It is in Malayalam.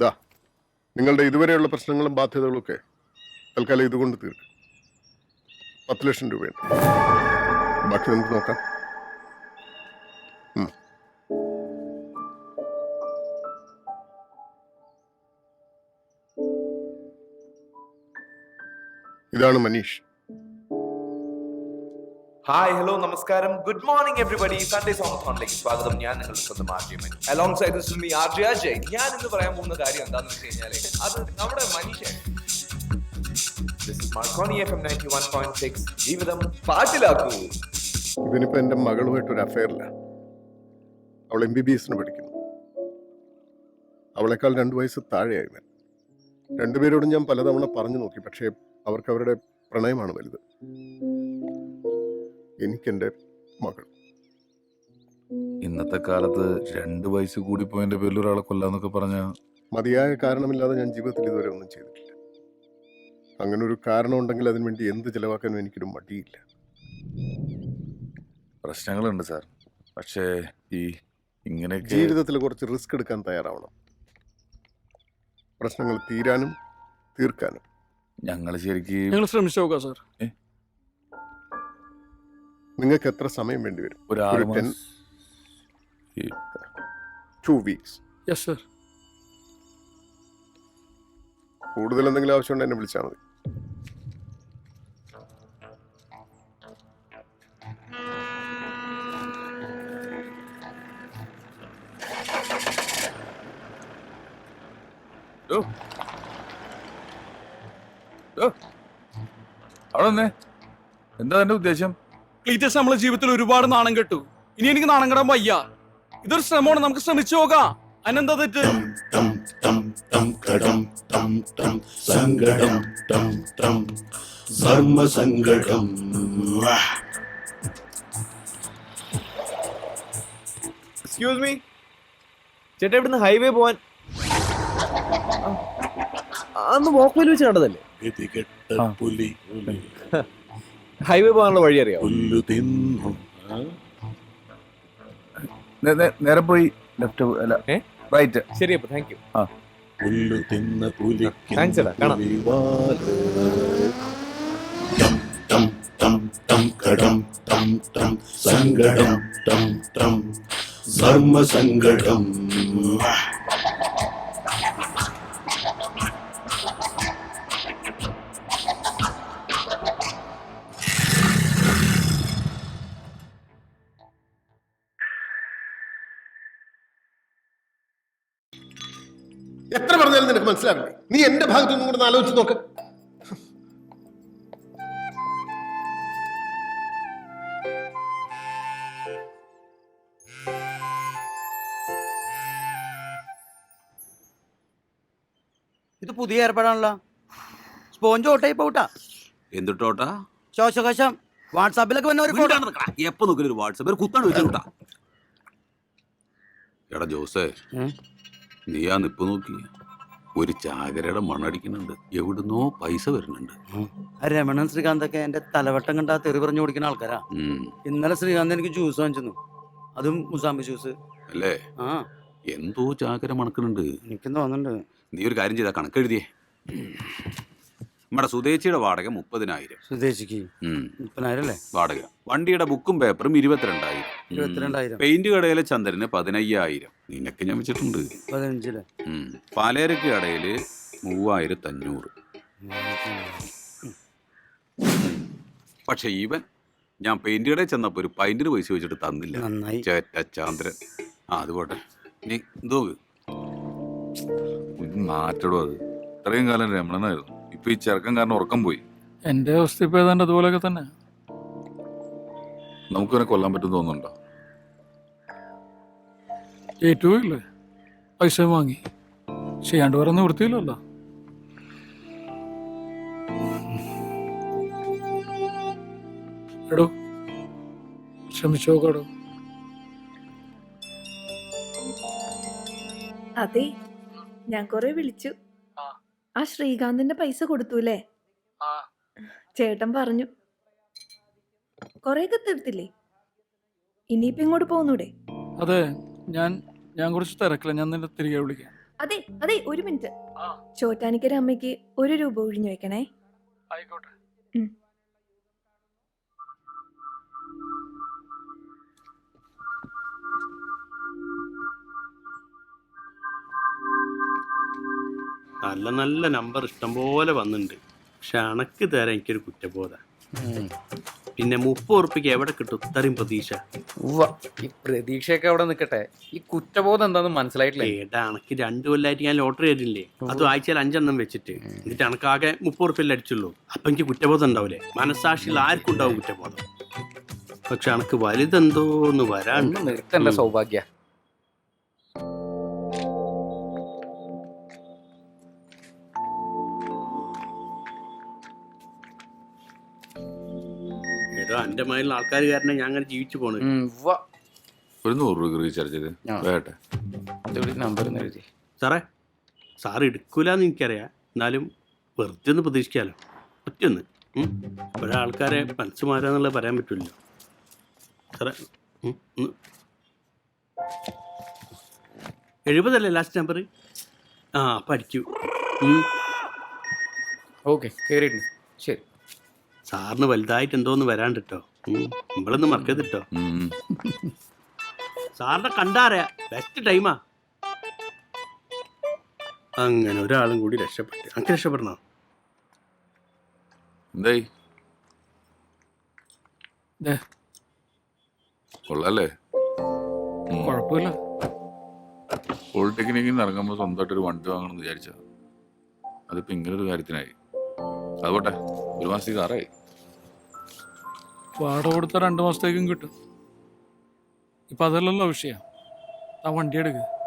ദാ നിങ്ങളുടെ ഇതുവരെയുള്ള പ്രശ്നങ്ങളും ബാധ്യതകളും ഒക്കെ തൽക്കാലം ഇതുകൊണ്ട് തീർക്കും. പത്ത് ലക്ഷം രൂപയുണ്ട്. ബാക്കി നമുക്ക് നോക്കാം. ഇതാണ് മനീഷ്. ഹായ് ഹലോ നമസ്കാരം. Good morning everybody Sunday songs സ്വാഗതം. ഞാൻ നിങ്ങളുടെ സ്വന്തം ആർജിയമൻ alongside me RJ Ajay ഞാൻ ഇന്ന് പറയാൻ പോകുന്ന കാര്യം എന്താണെന്ന് വെച്ച് കഴിഞ്ഞാൽ അത് നമ്മുടെ മനുഷ്യൻ 91.6 ജീവിതം പാട്ടിലാക്കൂ. ഇവനിപ്പോ എന്റെ മകളുമായിട്ട് ഒരു അഫയറില്ല അവൾ എം ബി ബി എസിന് പഠിക്കുന്നു. അവളെക്കാൾ രണ്ടു വയസ്സ് താഴെയായി ഇവൻ. രണ്ടുപേരോടും ഞാൻ പലതവണ പറഞ്ഞു നോക്കി പക്ഷേ അവർക്ക് അവരുടെ പ്രണയമാണ് വലുത്. എനിക്കെന്റെ മകൾ. ഇന്നത്തെ കാലത്ത് രണ്ട് വയസ്സ് കൂടി പോയതിന്റെ പേരിൽ ഒരാളെ കൊല്ലാന്നൊക്കെ പറഞ്ഞ മതിയായ കാരണമില്ലാതെ ഞാൻ ജീവിതത്തിൽ ഇതുവരെ ഒന്നും ചെയ്തിട്ടില്ല. അങ്ങനെ ഒരു കാരണം ഉണ്ടെങ്കിൽ അതിനു വേണ്ടി എന്ത് ചെലവാക്കാനും എനിക്കൊരു മടിയില്ല. പ്രശ്നങ്ങളുണ്ട് സാർ. പക്ഷേ ഈ ഇങ്ങനെ ജീവിതത്തിൽ കുറച്ച് റിസ്ക് എടുക്കാൻ തയ്യാറാവണം. പ്രശ്നങ്ങൾ തീരാനും തീർക്കാനും. ഞങ്ങൾ ശരിക്കും ഞങ്ങൾ ശ്രമിച്ചു നോക്കാം സാർ നിങ്ങൾക്ക് എത്ര സമയം വേണ്ടി വരും? ഒരു ആറ് ഒരു ten- മാസം. ഈ ടു വീക്സ് യെസ് സർ കൂടുതൽ എന്തെങ്കിലും ആവശ്യമുണ്ടെങ്കിൽ എന്നെ വിളിച്ചാൽ മതി. ഓ. ഓ. അവിടെ എന്താ എന്റെ ഉദ്ദേശം? ക്ലീറ്റസ് നമ്മളെ ജീവിതത്തിൽ ഒരുപാട് നാണം കെട്ടു. ഇനി എനിക്ക് നാണം കെടാൻ വയ്യ. ഇതൊരു ശ്രമമാണ്. നമുക്ക് ശ്രമിച്ചു നോക്കാം അതിനെന്താ തെറ്റ്? ടം ടം ടം കടം ടം ടം സങ്കടം ടം ടം ധർമ്മസങ്കടം എക്സ്ക്യൂസ് മീ ചേട്ടാ ഇവിടുന്ന് ഹൈവേ പോവാൻ. അന്ന് വോക്കോയിൽ വെച്ച് കണ്ടതല്ലേ. പുലി. ഹൈവേ പോകാനുള്ള വഴി അറിയാമോ പുല്ലു തിന്നു. നേ- നേ- നേരെ പോയി ലെഫ്റ്റ് അല്ല ഏ? റൈറ്റ് ശരി അപ്പൊ താങ്ക് യു പുല്ലു തിന്ന പുലിക്ക് Thanks എടാ, കാണാം. പുലിവാൽ. ടം ടം ടം ടം കടം ടം ടം സങ്കടം ടം ടം ധർമ്മസങ്കടം. എത്ര നിനക്ക് മനസ്സിലാവില്ലേ? നീ എന്റെ ഭാഗത്തു നിന്നും കൂടെ ആലോചിച്ച് നോക്ക്. ഇത് പുതിയ ഏർപ്പാടാണല്ലോ. സ്പോഞ്ച് ഓട്ടായി പോട്ടാ എന്തിട്ടോട്ടാ ശോശകശം. വാട്സാപ്പിലൊക്കെ വന്ന ഒരു ഫോട്ടോ. എപ്പോ നോക്കില്ല ഒരു വാട്സാപ്പ് ഒരു കുത്താണ് വെച്ചിട്ടാ എടാ ജോസേ. നീ ആ നിപ്പ് നോക്കി. ഒരു ചാകരയുടെ മണടിക്കുന്നുണ്ട് എവിടുന്നോ പൈസ വരുന്നുണ്ട്. രമണൻ ശ്രീകാന്തൊക്കെ എന്റെ തലവട്ടം കണ്ടാ തെറി പറഞ്ഞു കൊടുക്കുന്ന ആൾക്കാരാ. ഇന്നലെ ശ്രീകാന്ത് എനിക്ക് ജ്യൂസ് വാങ്ങിച്ചു അതും മുസാമ്പി ജ്യൂസ് അല്ലേ? ആ. എന്തോ ചാകര മണക്കുന്നുണ്ട്. എനിക്കും തോന്നുന്നുണ്ട്. നീ ഒരു കാര്യം ചെയ്താ കണക്കെഴുതിയേ. നമ്മുടെ സുതേച്ചിയുടെ വാടക മുപ്പതിനായിരം. സുദേശിക്ക് ഉം. മുപ്പതിനായിരം അല്ലേ? വാടക. വണ്ടിയുടെ ബുക്കും പേപ്പറും ഇരുപത്തിരണ്ടായിരം. ഇരുപത്തിരണ്ടായിരം. പെയിന്റ് കടയിലെ ചന്ദ്രന് പതിനയ്യായിരം. നിനക്ക് ഞാൻ വെച്ചിട്ടുണ്ട്. ഉം. പാലേരക്ക് കടയിൽ മൂവായിരത്തി അഞ്ഞൂറ് പക്ഷെ ഇവൻ ഞാൻ പെയിന്റ് കടയിൽ ചെന്നപ്പോ ഒരു പൈന്റിന് പൈസ വെച്ചിട്ട് തന്നില്ല. നന്നായി. ചേറ്റ ചാന്ദ്രൻ. ആ അത് പോട്ടെ. നീ എന്തോ മാറ്റടോ അത്. ഇത്രയും കാലം രമണനായിരുന്നു. ഇപ്പൊ ഈ ചെറുക്കം കാരണം ഉറക്കം പോയി. എന്റെ അവസ്ഥ ഇപ്പൊ ഏതാണ്ട് അതുപോലെയൊക്കെ തന്നെ. നമുക്കിവനെ കൊല്ലാൻ പറ്റും തോന്നുന്നുണ്ടോ? ഏറ്റവും ഇല്ലേ പൈസ വാങ്ങി. ചെയ്യാണ്ട് വേറെ നിവൃത്തിയില്ലല്ലോ എടോ ശ്രമിച്ചോക്കടോ അതെ ഞാൻ കൊറേ വിളിച്ചു. ആ. ശ്രീകാന്തിന്റെ പൈസ കൊടുത്തൂലേ ആ. ചേട്ടൻ പറഞ്ഞു. കൊറേയൊക്കെ തീർത്തില്ലേ? ഇനിയിപ്പോ ഇങ്ങോട്ട് പോന്നൂടെ? അതെ ഞാൻ ഞാൻ കുറച്ച് തിരക്കില്ല ഞാൻ നിന്നെ തിരികെ വിളിക്കാം. അതെ അതെ ഒരു മിനിറ്റ്. ആ. ചോറ്റാനിക്കര അമ്മയ്ക്ക് ഒരു രൂപ ഒഴിഞ്ഞു വെക്കണേ ആയിക്കോട്ടെ. നല്ല നല്ല നമ്പർ ഇഷ്ടംപോലെ വന്നിട്ടുണ്ട് പക്ഷെ അണക്ക് തരാൻ എനിക്കൊരു കുറ്റബോധ. പിന്നെ മുപ്പത് ഉറുപ്പിക്ക് എവിടെ കിട്ടും? ഇത്രയും പ്രതീക്ഷ. ഉവ്വ ഈ പ്രതീക്ഷയൊക്കെ അവിടെ നിൽക്കട്ടെ ഈ കുറ്റബോധം എന്താന്ന് മനസ്സിലായിട്ടില്ല? ഏട്ടാ അണക്ക് രണ്ടു കൊല്ലായിട്ട് ഞാൻ ലോട്ടറി ആയിട്ടില്ലേ? അത് ആഴ്ചയിൽ അഞ്ചെണ്ണം വെച്ചിട്ട്. എന്നിട്ട് അണക്കാകെ മുപ്പത് ഉറുപ്പിയല്ലേ അടിച്ചുള്ളൂ. അപ്പൊ എനിക്ക് കുറ്റബോധം ഉണ്ടാവില്ലേ മനസാക്ഷിയിൽ ആർക്കും ഉണ്ടാവും കുറ്റബോധം. പക്ഷെ അണക്ക് വലുതെന്തോന്ന് വരാണ്ട്. നിർത്തണ്ട സൗഭാഗ്യ. എന്റെ മയിലുള്ള ആൾക്കാർ കാരണം ഞാൻ അങ്ങനെ ജീവിച്ചു പോണു. ഉവ്വ. ഒരു നൂറ് രൂപ റീചാർജ് ചെയ്ത്. വേട്ടെ നമ്പർ എഴുതി. സാറേ സാറ് എടുക്കൂലെന്ന് എനിക്കറിയാം. എന്നാലും വെറുതെ ഒന്ന് പ്രതീക്ഷിക്കാലോ. ഒറ്റയൊന്ന് ഒരാൾക്കാരെ മനസ്സ് മാറാന്നുള്ളത് പറയാൻ പറ്റില്ലല്ലോ സാറേ. എഴുപതല്ലേ ലാസ്റ്റ് നമ്പർ ആ പഠിക്കൂ ഓക്കെ കയറിയിട്ടുണ്ട് ശരി. സാറിന് വലുതായിട്ട് എന്തോന്ന് വരാണ്ട് കേട്ടോ നമ്മളൊന്ന് മറക്കരുത് കേട്ടോ ഉം. സാറിനെ കണ്ടാറിയാ ബെസ്റ്റ് ടൈമാ അങ്ങനെ ഒരാളും കൂടി രക്ഷപ്പെട്ടു. അങ്ങനെ രക്ഷപ്പെടണോ? എന്തായി ദേ. കൊള്ളാല്ലേ. കുഴപ്പമില്ല പോളിടെക്നിക്കിൽ നിന്ന് ഇറങ്ങുമ്പോൾ സ്വന്തമായിട്ട് ഒരു വണ്ടി വാങ്ങണം എന്ന് വിചാരിച്ചത്. അതിപ്പോ ഇങ്ങനെ ഒരു കാര്യത്തിനായി അതുപോട്ടെ ഒരു മാസത്തേക്ക് ആറായി. വാടക കൊടുത്ത രണ്ടു മാസത്തേക്കും കിട്ടും. ഇപ്പൊ അതല്ലല്ലോ വിഷയം. ആ വണ്ടി എടുക്ക്.